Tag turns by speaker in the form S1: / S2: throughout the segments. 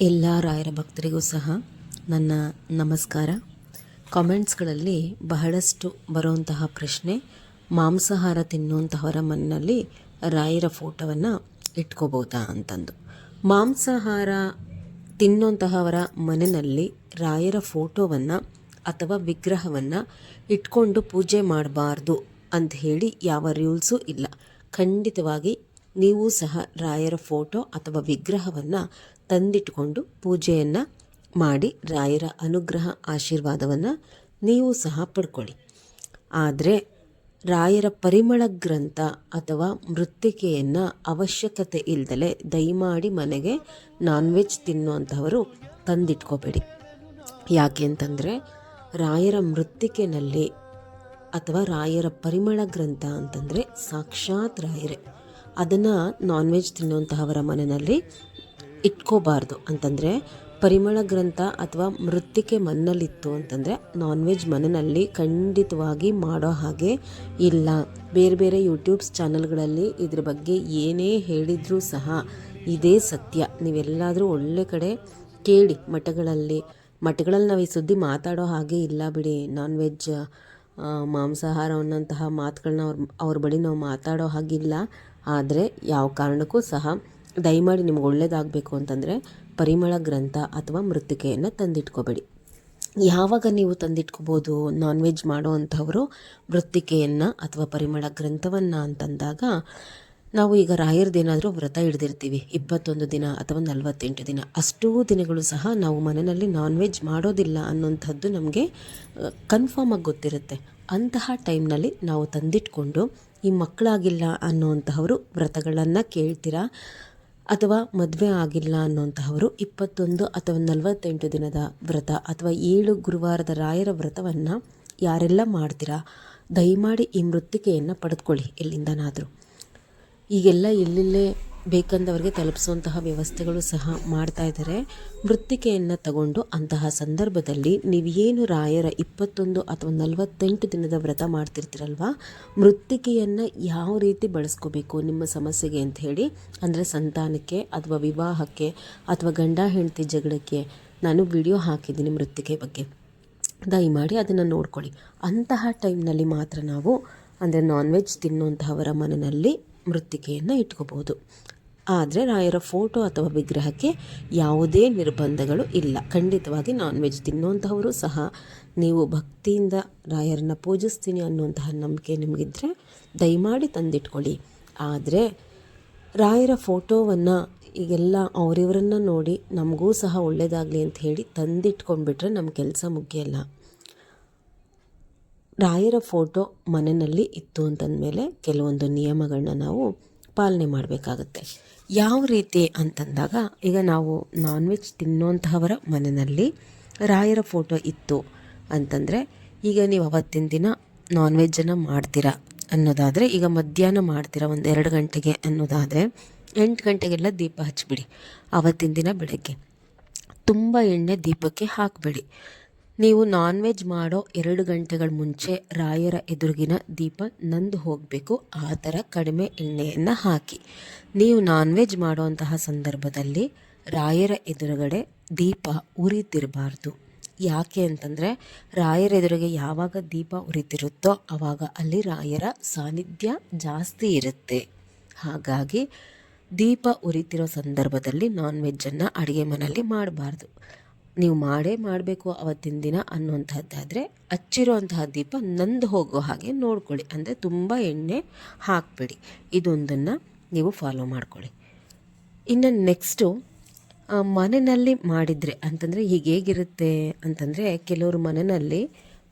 S1: ಎಲ್ಲ ರಾಯರ ಭಕ್ತರಿಗೂ ಸಹ ನನ್ನ ನಮಸ್ಕಾರ. ಕಾಮೆಂಟ್ಸ್ಗಳಲ್ಲಿ ಬಹಳಷ್ಟು ಬರುವಂತಹ ಪ್ರಶ್ನೆ, ಮಾಂಸಾಹಾರ ತಿನ್ನುವಂತಹವರ ಮನೆಯಲ್ಲಿ ರಾಯರ ಫೋಟೋವನ್ನು ಇಟ್ಕೋಬೋದಾ ಅಂತಂದು. ಮಾಂಸಾಹಾರ ತಿನ್ನುವಂತಹವರ ಮನೆಯಲ್ಲಿ ರಾಯರ ಫೋಟೋವನ್ನು ಅಥವಾ ವಿಗ್ರಹವನ್ನು ಇಟ್ಕೊಂಡು ಪೂಜೆ ಮಾಡಬಾರ್ದು ಅಂತ ಹೇಳಿ ಯಾವ ರೂಲ್ಸು ಇಲ್ಲ. ಖಂಡಿತವಾಗಿ ನೀವು ಸಹ ರಾಯರ ಫೋಟೋ ಅಥವಾ ವಿಗ್ರಹವನ್ನು ತಂದಿಟ್ಕೊಂಡು ಪೂಜೆಯನ್ನು ಮಾಡಿ ರಾಯರ ಅನುಗ್ರಹ ಆಶೀರ್ವಾದವನ್ನು ನೀವು ಸಹ ಪಡ್ಕೊಳ್ಳಿ. ಆದರೆ ರಾಯರ ಪರಿಮಳ ಗ್ರಂಥ ಅಥವಾ ಮೃತ್ತಿಕೆಯನ್ನು ಅವಶ್ಯಕತೆ ಇಲ್ದಲೆ ದಯಮಾಡಿ ಮನೆಗೆ ನಾನ್ ವೆಜ್ ತಿನ್ನುವಂಥವರು ತಂದಿಟ್ಕೋಬೇಡಿ. ಯಾಕೆ ಅಂತಂದರೆ ರಾಯರ ಮೃತ್ತಿಕೆನಲ್ಲಿ ಅಥವಾ ರಾಯರ ಪರಿಮಳ ಗ್ರಂಥ ಅಂತಂದರೆ ಸಾಕ್ಷಾತ್ ರಾಯರೇ. ಅದನ್ನು ನಾನ್ ವೆಜ್ ತಿನ್ನುವಂತಹವರ ಮನೆಯಲ್ಲಿ ಇಟ್ಕೋಬಾರ್ದು. ಅಂತಂದರೆ ಪರಿಮಳ ಗ್ರಂಥ ಅಥವಾ ಮೃತ್ತಿಕೆ ಮನ್ನಲ್ಲಿತ್ತು ಅಂತಂದರೆ ನಾನ್ ವೆಜ್ ಮನೆಯಲ್ಲಿ ಖಂಡಿತವಾಗಿ ಮಾಡೋ ಹಾಗೆ ಇಲ್ಲ. ಬೇರೆ ಬೇರೆ ಯೂಟ್ಯೂಬ್ಸ್ ಚಾನಲ್ಗಳಲ್ಲಿ ಇದ್ರ ಬಗ್ಗೆ ಏನೇ ಹೇಳಿದರೂ ಸಹ ಇದೇ ಸತ್ಯ. ನೀವೆಲ್ಲಾದರೂ ಒಳ್ಳೆ ಕಡೆ ಕೇಳಿ ಮಠಗಳಲ್ಲಿ. ಮಠಗಳಲ್ಲಿ ನಾವು ಈ ಸುದ್ದಿ ಮಾತಾಡೋ ಹಾಗೆ ಇಲ್ಲ ಬಿಡಿ. ನಾನ್ ವೆಜ್ ಮಾಂಸಾಹಾರ ಅನ್ನೋಂತಹ ಮಾತುಗಳನ್ನ ಅವ್ರ ಅವ್ರ ಬಳಿ ನಾವು ಮಾತಾಡೋ ಹಾಗಿಲ್ಲ. ಆದರೆ ಯಾವ ಕಾರಣಕ್ಕೂ ಸಹ ದಯಮಾಡಿ ನಿಮ್ಗೆ ಒಳ್ಳೇದಾಗಬೇಕು ಅಂತಂದರೆ ಪರಿಮಳ ಗ್ರಂಥ ಅಥವಾ ಮೃತ್ತಿಕೆಯನ್ನು ತಂದಿಟ್ಕೋಬೇಡಿ. ಯಾವಾಗ ನೀವು ತಂದಿಟ್ಕೋಬೋದು ನಾನ್ ವೆಜ್ ಮಾಡೋ ಅಂಥವರು ಮೃತ್ತಿಕೆಯನ್ನು ಅಥವಾ ಪರಿಮಳ ಗ್ರಂಥವನ್ನು ಅಂತಂದಾಗ ನಾವು ಈಗ ರಾಯರದೇನಾದರೂ ವ್ರತ ಹಿಡ್ದಿರ್ತೀವಿ, ಇಪ್ಪತ್ತೊಂದು ದಿನ ಅಥವಾ ನಲವತ್ತೆಂಟು ದಿನ. ಅಷ್ಟೂ ದಿನಗಳು ಸಹ ನಾವು ಮನೆಯಲ್ಲಿ ನಾನ್ ವೆಜ್ ಮಾಡೋದಿಲ್ಲ ಅನ್ನೋಂಥದ್ದು ನಮಗೆ ಕನ್ಫರ್ಮ್ ಆಗಿ ಗೊತ್ತಿರುತ್ತೆ. ಅಂತಹ ಟೈಮ್ನಲ್ಲಿ ನಾವು ತಂದಿಟ್ಕೊಂಡು ಈ ಮಕ್ಕಳಾಗಿಲ್ಲ ಅನ್ನೋವಂಥವರು ವ್ರತಗಳನ್ನು ಕೇಳ್ತೀರಾ? ಅಥವಾ ಮದುವೆ ಆಗಿಲ್ಲ ಅನ್ನುವಂತಹವರು ಇಪ್ಪತ್ತೊಂದು ಅಥವಾ ನಲವತ್ತೆಂಟು ದಿನದ ವ್ರತ ಅಥವಾ ಏಳು ಗುರುವಾರದ ರಾಯರ ವ್ರತವನ್ನು ಯಾರೆಲ್ಲ ಮಾಡ್ತೀರಾ, ದಯಮಾಡಿ ಈ ಮೃತ್ತಿಕೆಯನ್ನು ಪಡೆದುಕೊಳ್ಳಿ ಎಲ್ಲಿಂದನಾದರೂ. ಈಗೆಲ್ಲ ಎಲ್ಲೆಲ್ಲೇ ಬೇಕಂದವರಿಗೆ ತಲುಪಿಸುವಂತಹ ವ್ಯವಸ್ಥೆಗಳು ಸಹ ಮಾಡ್ತಾ ಇದ್ದಾರೆ. ಮೃತ್ತಿಕೆಯನ್ನು ತಗೊಂಡು ಅಂತಹ ಸಂದರ್ಭದಲ್ಲಿ ನೀವು ಏನು ರಾಯರ ಇಪ್ಪತ್ತೊಂದು ಅಥವಾ ನಲವತ್ತೆಂಟು ದಿನದ ವ್ರತ ಮಾಡ್ತಿರ್ತೀರಲ್ವ? ಮೃತ್ತಿಕೆಯನ್ನು ಯಾವ ರೀತಿ ಬಳಸ್ಕೋಬೇಕು ನಿಮ್ಮ ಸಮಸ್ಯೆಗೆ ಅಂತ ಹೇಳಿ, ಅಂದರೆ ಸಂತಾನಕ್ಕೆ ಅಥವಾ ವಿವಾಹಕ್ಕೆ ಅಥವಾ ಗಂಡ ಹೆಂಡತಿ ಜಗಳಕ್ಕೆ ನಾನು ವಿಡಿಯೋ ಹಾಕಿದ್ದೀನಿ ಮೃತ್ತಿಕೆ ಬಗ್ಗೆ. ದಯಮಾಡಿ ಅದನ್ನು ನೋಡ್ಕೊಳ್ಳಿ. ಅಂತಹ ಟೈಮ್ನಲ್ಲಿ ಮಾತ್ರ ನಾವು, ಅಂದರೆ ನಾನ್ ವೆಜ್ ತಿನ್ನುವಂತಹವರ ಮನೆಯಲ್ಲಿ ಮೃತ್ತಿಕೆಯನ್ನು ಇಟ್ಕೋಬೋದು ಆದರೆ ರಾಯರ ಫೋಟೋ ಅಥವಾ ವಿಗ್ರಹಕ್ಕೆ ಯಾವುದೇ ನಿರ್ಬಂಧಗಳು ಇಲ್ಲ. ಖಂಡಿತವಾಗಿ ನಾನ್ ವೆಜ್ ತಿನ್ನುವಂತಹವರು ಸಹ ನೀವು ಭಕ್ತಿಯಿಂದ ರಾಯರನ್ನ ಪೂಜಿಸ್ತೀನಿ ಅನ್ನುವಂತಹ ನಂಬಿಕೆ ನಿಮಗಿದ್ರೆ ದಯಮಾಡಿ ತಂದಿಟ್ಕೊಳ್ಳಿ. ಆದರೆ ರಾಯರ ಫೋಟೋವನ್ನು ಈಗೆಲ್ಲ ಅವರಿವರನ್ನು ನೋಡಿ ನಮಗೂ ಸಹ ಒಳ್ಳೆಯದಾಗಲಿ ಅಂತ ಹೇಳಿ ತಂದಿಟ್ಕೊಂಡ್ಬಿಟ್ರೆ ನಮ್ಮ ಕೆಲಸ ಮುಗಿಯಲ್ಲ. ರಾಯರ ಫೋಟೋ ಮನೆಯಲ್ಲಿ ಇತ್ತು ಅಂತಂದಮೇಲೆ ಕೆಲವೊಂದು ನಿಯಮಗಳನ್ನ ನಾವು ಪಾಲನೆ ಮಾಡಬೇಕಾಗುತ್ತೆ. ಯಾವ ರೀತಿ ಅಂತಂದಾಗ ಈಗ ನಾವು ನಾನ್ ವೆಜ್ ತಿನ್ನುವಂತಹವರ ಮನೆಯಲ್ಲಿ ರಾಯರ ಫೋಟೋ ಇತ್ತು ಅಂತಂದರೆ ಈಗ ನೀವು ಅವತ್ತಿನ ದಿನ ನಾನ್ ವೆಜ್ಜನ್ನು ಮಾಡ್ತೀರಾ ಅನ್ನೋದಾದರೆ ಈಗ ಮಧ್ಯಾಹ್ನ ಮಾಡ್ತೀರಾ ಒಂದು ಎರಡು ಗಂಟೆಗೆ ಅನ್ನೋದಾದರೆ ಎಂಟು ಗಂಟೆಗೆಲ್ಲ ದೀಪ ಹಚ್ಚಿಬಿಡಿ ಅವತ್ತಿನ ದಿನ ಬೆಳಗ್ಗೆ. ತುಂಬ ಎಣ್ಣೆ ದೀಪಕ್ಕೆ ಹಾಕಬೇಡಿ. ನೀವು ನಾನ್ ವೆಜ್ ಮಾಡೋ ಎರಡು ಗಂಟೆಗಳ ಮುಂಚೆ ರಾಯರ ಎದುರುಗಿನ ದೀಪ ನಂದು ಹೋಗಬೇಕು. ಆ ಥರ ಕಡಿಮೆ ಎಣ್ಣೆಯನ್ನು ಹಾಕಿ. ನೀವು ನಾನ್ ವೆಜ್ ಮಾಡುವಂತಹ ಸಂದರ್ಭದಲ್ಲಿ ರಾಯರ ಎದುರುಗಡೆ ದೀಪ ಉರಿತಿರಬಾರ್ದು. ಯಾಕೆ ಅಂತಂದರೆ ರಾಯರ ಎದುರಿಗೆ ಯಾವಾಗ ದೀಪ ಉರಿತಿರುತ್ತೋ ಆವಾಗ ಅಲ್ಲಿ ರಾಯರ ಸಾನ್ನಿಧ್ಯ ಜಾಸ್ತಿ ಇರುತ್ತೆ. ಹಾಗಾಗಿ ದೀಪ ಉರಿತಿರೋ ಸಂದರ್ಭದಲ್ಲಿ ನಾನ್ ವೆಜ್ಜನ್ನು ಅಡುಗೆ ಮನೆಯಲ್ಲಿ ಮಾಡಬಾರ್ದು. ನೀವು ಮಾಡೇ ಮಾಡಬೇಕು ಅವತ್ತಿನ ದಿನ ಅನ್ನುವಂಥದ್ದಾದರೆ ಹಚ್ಚಿರುವಂತಹ ದೀಪ ನಂದು ಹೋಗೋ ಹಾಗೆ ನೋಡ್ಕೊಳ್ಳಿ. ಅಂದರೆ ತುಂಬ ಎಣ್ಣೆ ಹಾಕಬೇಡಿ. ಇದೊಂದನ್ನು ನೀವು ಫಾಲೋ ಮಾಡ್ಕೊಳ್ಳಿ. ಇನ್ನು ನೆಕ್ಸ್ಟು ಮನೆಯಲ್ಲಿ ಮಾಡಿದರೆ ಅಂತಂದರೆ ಈಗ ಹೇಗಿರುತ್ತೆ ಅಂತಂದರೆ ಕೆಲವರು ಮನೆಯಲ್ಲಿ,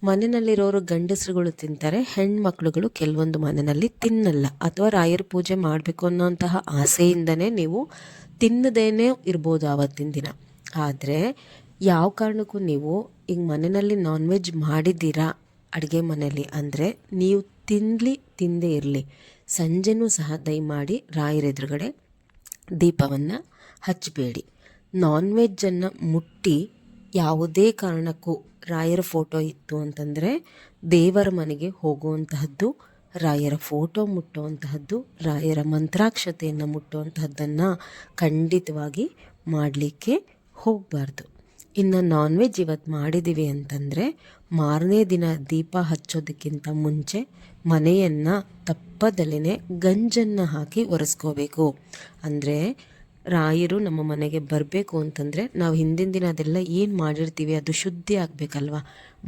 S1: ಮನೆಯಲ್ಲಿರೋರು ಗಂಡಸರುಗಳು ತಿಂತಾರೆ, ಹೆಣ್ಮಕ್ಳುಗಳು ಕೆಲವೊಂದು ಮನೆಯಲ್ಲಿ ತಿನ್ನಲ್ಲ. ಅಥವಾ ರಾಯರ ಪೂಜೆ ಮಾಡಬೇಕು ಅನ್ನೋಂತಹ ಆಸೆಯಿಂದನೇ ನೀವು ತಿನ್ನದೇನೆ ಇರ್ಬೋದು ಆವತ್ತಿನ ದಿನ. ಆದರೆ ಯಾವ ಕಾರಣಕ್ಕೂ ನೀವು ಈಗ ಮನೆಯಲ್ಲಿ ನಾನ್ ವೆಜ್ ಮಾಡಿದ್ದೀರಾ ಅಡುಗೆ ಮನೆಯಲ್ಲಿ ಅಂದರೆ ನೀವು ತಿನ್ನಲಿ ತಿಂದೇ ಇರಲಿ. ಸಂಜೆನೂ ಸಹ ದಯಮಾಡಿ ರಾಯರ ಎದುರುಗಡೆ ದೀಪವನ್ನು ಹಚ್ಚಬೇಡಿ. ನಾನ್ ವೆಜ್ಜನ್ನು ಮುಟ್ಟಿ ಯಾವುದೇ ಕಾರಣಕ್ಕೂ ರಾಯರ ಫೋಟೋ ಇತ್ತು ಅಂತಂದರೆ ದೇವರ ಮನೆಗೆ ಹೋಗುವಂತಹದ್ದು, ರಾಯರ ಫೋಟೋ ಮುಟ್ಟುವಂತಹದ್ದು, ರಾಯರ ಮಂತ್ರಾಕ್ಷತೆಯನ್ನು ಮುಟ್ಟುವಂತಹದ್ದನ್ನು ಖಂಡಿತವಾಗಿ ಮಾಡಲಿಕ್ಕೆ ಹೋಗಬಾರ್ದು. ಇನ್ನು ನಾನ್ ವೆಜ್ ಇವತ್ತು ಮಾಡಿದ್ದೀವಿ ಅಂತಂದರೆ ಮಾರನೇ ದಿನ ದೀಪ ಹಚ್ಚೋದಕ್ಕಿಂತ ಮುಂಚೆ ಮನೆಯನ್ನು ತಪ್ಪದಲ್ಲೇ ಗಂಜನ್ನು ಹಾಕಿ ಒರೆಸ್ಕೋಬೇಕು. ಅಂದರೆ ರಾಯರು ನಮ್ಮ ಮನೆಗೆ ಬರಬೇಕು ಅಂತಂದರೆ ನಾವು ಹಿಂದಿನ ದಿನ ಅದೆಲ್ಲ ಏನು ಮಾಡಿರ್ತೀವಿ ಅದು ಶುದ್ಧಿ ಆಗಬೇಕಲ್ವ?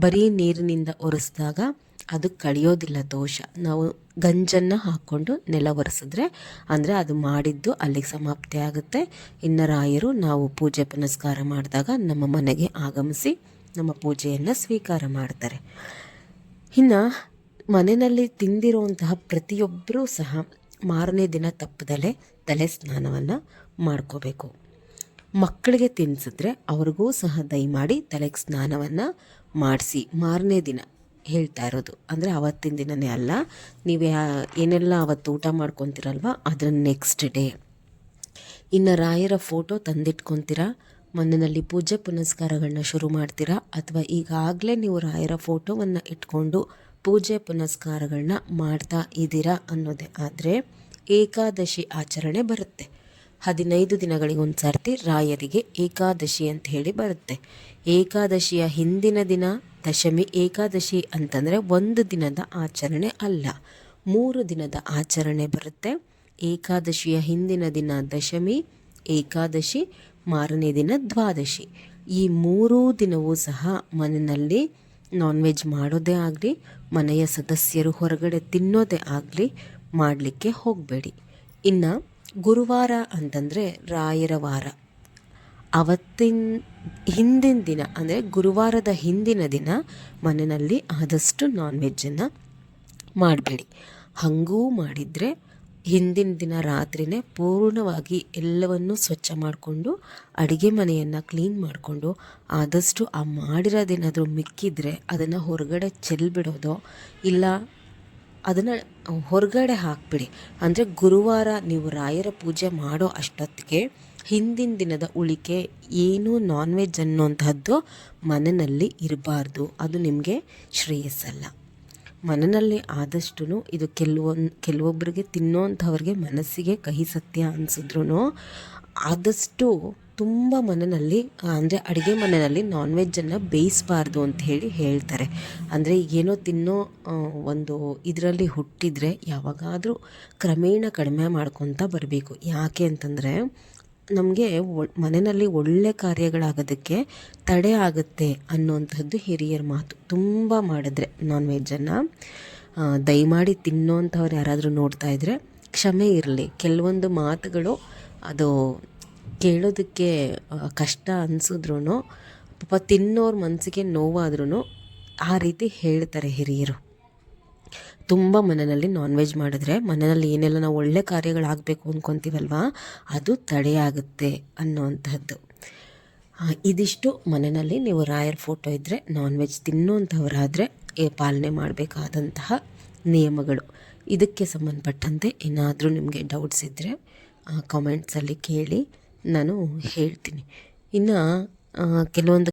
S1: ಬರೀ ನೀರಿನಿಂದ ಒರೆಸಿದಾಗ ಅದು ಕಳಿಯೋದಿಲ್ಲ ದೋಷ. ನಾವು ಗಂಜನ್ನು ಹಾಕ್ಕೊಂಡು ನೆಲ ಒರೆಸಿದ್ರೆ, ಅಂದರೆ ಅದು ಮಾಡಿದ್ದು ಅಲ್ಲಿಗೆ ಸಮಾಪ್ತಿ ಆಗುತ್ತೆ. ಇನ್ನು ರಾಯರು ನಾವು ಪೂಜೆ ಪುನಸ್ಕಾರ ಮಾಡಿದಾಗ ನಮ್ಮ ಮನೆಗೆ ಆಗಮಿಸಿ ನಮ್ಮ ಪೂಜೆಯನ್ನು ಸ್ವೀಕಾರ ಮಾಡ್ತಾರೆ. ಇನ್ನು ಮನೆಯಲ್ಲಿ ತಿಂದಿರುವಂತಹ ಪ್ರತಿಯೊಬ್ಬರೂ ಸಹ ಮಾರನೇ ದಿನ ತಪ್ಪದಲ್ಲೇ ತಲೆ ಸ್ನಾನವನ್ನು ಮಾಡ್ಕೋಬೇಕು. ಮಕ್ಕಳಿಗೆ ತಿನ್ನಿಸಿದ್ರೆ ಅವ್ರಿಗೂ ಸಹ ದಯಮಾಡಿ ತಲೆಗೆ ಸ್ನಾನವನ್ನು ಮಾಡಿಸಿ ಮಾರನೇ ದಿನ. ಹೇಳ್ತಾ ಇರೋದು. ಅಂದರೆ ಅವತ್ತಿನ ದಿನವೇ ಅಲ್ಲ, ನೀವು ಏನೆಲ್ಲ ಅವತ್ತು ಊಟ ಮಾಡ್ಕೊತೀರಲ್ವ, ಅದರ ನೆಕ್ಸ್ಟ್ ಡೇ ಇನ್ನು ರಾಯರ ಫೋಟೋ ತಂದಿಟ್ಕೊತೀರಾ, ಮನೆಯಲ್ಲಿ ಪೂಜೆ ಪುನಸ್ಕಾರಗಳನ್ನ ಶುರು ಮಾಡ್ತೀರಾ, ಅಥವಾ ಈಗಾಗಲೇ ನೀವು ರಾಯರ ಫೋಟೋವನ್ನು ಇಟ್ಕೊಂಡು ಪೂಜೆ ಪುನಸ್ಕಾರಗಳನ್ನ ಮಾಡ್ತಾ ಇದ್ದೀರಾ ಅನ್ನೋದೇ ಆದರೆ, ಏಕಾದಶಿ ಆಚರಣೆ ಬರುತ್ತೆ. ಹದಿನೈದು ದಿನಗಳಿಗೆ ಒಂದು ಸರ್ತಿ ರಾಯರಿಗೆ ಏಕಾದಶಿ ಅಂತ ಹೇಳಿ ಬರುತ್ತೆ. ಏಕಾದಶಿಯ ಹಿಂದಿನ ದಿನ ದಶಮಿ ಏಕಾದಶಿ ಅಂತಂದರೆ ಒಂದು ದಿನದ ಆಚರಣೆ ಅಲ್ಲ. ಮೂರು ದಿನದ ಆಚರಣೆ ಬರುತ್ತೆ. ಏಕಾದಶಿಯ ಹಿಂದಿನ ದಿನ ದಶಮಿ, ಏಕಾದಶಿ, ಮಾರನೇ ದಿನ ದ್ವಾದಶಿ. ಈ ಮೂರೂ ದಿನವೂ ಸಹ ಮನೆಯಲ್ಲಿ ನಾನ್ ವೆಜ್ ಮಾಡೋದೇ ಆಗಲಿ, ಮನೆಯ ಸದಸ್ಯರು ಹೊರಗಡೆ ತಿನ್ನೋದೇ ಆಗಲಿ ಮಾಡಲಿಕ್ಕೆ ಹೋಗಬೇಡಿ. ಇನ್ನು ಗುರುವಾರ ಅಂತಂದರೆ ರಾಯರ ವಾರ. ಅವತ್ತಿನ ಹಿಂದಿನ ದಿನ, ಅಂದರೆ ಗುರುವಾರದ ಹಿಂದಿನ ದಿನ, ಮನೆಯಲ್ಲಿ ಆದಷ್ಟು ನಾನ್ ವೆಜ್ಜನ್ನು ಮಾಡಬೇಡಿ. ಹಾಗೂ ಮಾಡಿದರೆ ಹಿಂದಿನ ದಿನ ರಾತ್ರಿಯೇ ಪೂರ್ಣವಾಗಿ ಎಲ್ಲವನ್ನು ಸ್ವಚ್ಛ ಮಾಡಿಕೊಂಡು, ಅಡುಗೆ ಮನೆಯನ್ನು ಕ್ಲೀನ್ ಮಾಡಿಕೊಂಡು, ಆದಷ್ಟು ಆ ಮಾಡಿರೋದೇನಾದರೂ ಮಿಕ್ಕಿದರೆ ಅದನ್ನು ಹೊರಗಡೆ ಚೆಲ್ಬಿಡೋದೋ, ಇಲ್ಲ ಅದನ್ನು ಹೊರಗಡೆ ಹಾಕಿಬಿಡಿ. ಅಂದರೆ ಗುರುವಾರ ನೀವು ರಾಯರ ಪೂಜೆ ಮಾಡೋ ಅಷ್ಟೊತ್ತಿಗೆ ಹಿಂದಿನ ದಿನದ ಉಳಿಕೆ ಏನು ನಾನ್ ವೆಜ್ ಅನ್ನುವಂಥದ್ದು ಮನನಲ್ಲಿ ಇರಬಾರ್ದು. ಅದು ನಿಮಗೆ ಶ್ರೇಯಸ್ಸಲ್ಲ. ಮನನಲ್ಲಿ ಆದಷ್ಟು ಇದು ಕೆಲವೊಂದು ಕೆಲವೊಬ್ಬರಿಗೆ ತಿನ್ನೋಂಥವ್ರಿಗೆ ಮನಸ್ಸಿಗೆ ಕಹಿ ಸತ್ಯ ಅನಿಸಿದ್ರು ಆದಷ್ಟು ತುಂಬ ಮನೆಯಲ್ಲಿ ಅಂದರೆ ಅಡುಗೆ ಮನೆಯಲ್ಲಿ ನಾನ್ ವೆಜ್ಜನ್ನು ಬೇಯಿಸಬಾರ್ದು ಅಂತ ಹೇಳಿ ಹೇಳ್ತಾರೆ. ಅಂದರೆ ಏನೋ ತಿನ್ನೋ ಒಂದು ಇದರಲ್ಲಿ ಹುಟ್ಟಿದರೆ ಯಾವಾಗಾದರೂ ಕ್ರಮೇಣ ಕಡಿಮೆ ಮಾಡ್ಕೊತ ಬರಬೇಕು. ಯಾಕೆ ಅಂತಂದರೆ ನಮಗೆ ಮನೆಯಲ್ಲಿ ಒಳ್ಳೆ ಕಾರ್ಯಗಳಾಗೋದಕ್ಕೆ ತಡೆ ಆಗುತ್ತೆ ಅನ್ನೋವಂಥದ್ದು ಹಿರಿಯರ ಮಾತು. ತುಂಬ ಮಾಡಿದ್ರೆ ನಾನ್ ವೆಜ್ಜನ್ನು ದಯಮಾಡಿ ತಿನ್ನೋಂಥವ್ರು ಯಾರಾದರೂ ನೋಡ್ತಾ ಇದ್ದರೆ ಕ್ಷಮೆ ಇರಲಿ. ಕೆಲವೊಂದು ಮಾತುಗಳು ಅದು ಕೇಳೋದಕ್ಕೆ ಕಷ್ಟ ಅನಿಸಿದ್ರು ಪಾಪ ತಿನ್ನೋರ ಮನಸ್ಸಿಗೆ ನೋವಾದ್ರೂ ಆ ರೀತಿ ಹೇಳ್ತಾರೆ ಹಿರಿಯರು. ತುಂಬ ಮನೆಯಲ್ಲಿ ನಾನ್ ವೆಜ್ ಮಾಡಿದ್ರೆ ಮನೆಯಲ್ಲಿ ಏನೆಲ್ಲ ನಾವು ಒಳ್ಳೆ ಕಾರ್ಯಗಳಾಗಬೇಕು ಅಂದ್ಕೊತೀವಲ್ವ ಅದು ತಡೆಯಾಗುತ್ತೆ ಅನ್ನೋವಂಥದ್ದು ಇದಿಷ್ಟು ಮನೆಯಲ್ಲಿ ನೀವು ರಾಯರ್ ಫೋಟೋ ಇದ್ದರೆ ನಾನ್ ವೆಜ್ ತಿನ್ನುವಂಥವರಾದರೆ ಪಾಲನೆ ಮಾಡಬೇಕಾದಂತಹ ನಿಯಮಗಳು. ಇದಕ್ಕೆ ಸಂಬಂಧಪಟ್ಟಂತೆ ಏನಾದರೂ ನಿಮಗೆ ಡೌಟ್ಸ್ ಇದ್ದರೆ ಕಾಮೆಂಟ್ಸಲ್ಲಿ ಕೇಳಿ ನಾನು ಹೇಳ್ತೀನಿ. ಇನ್ನು ಕೆಲವೊಂದು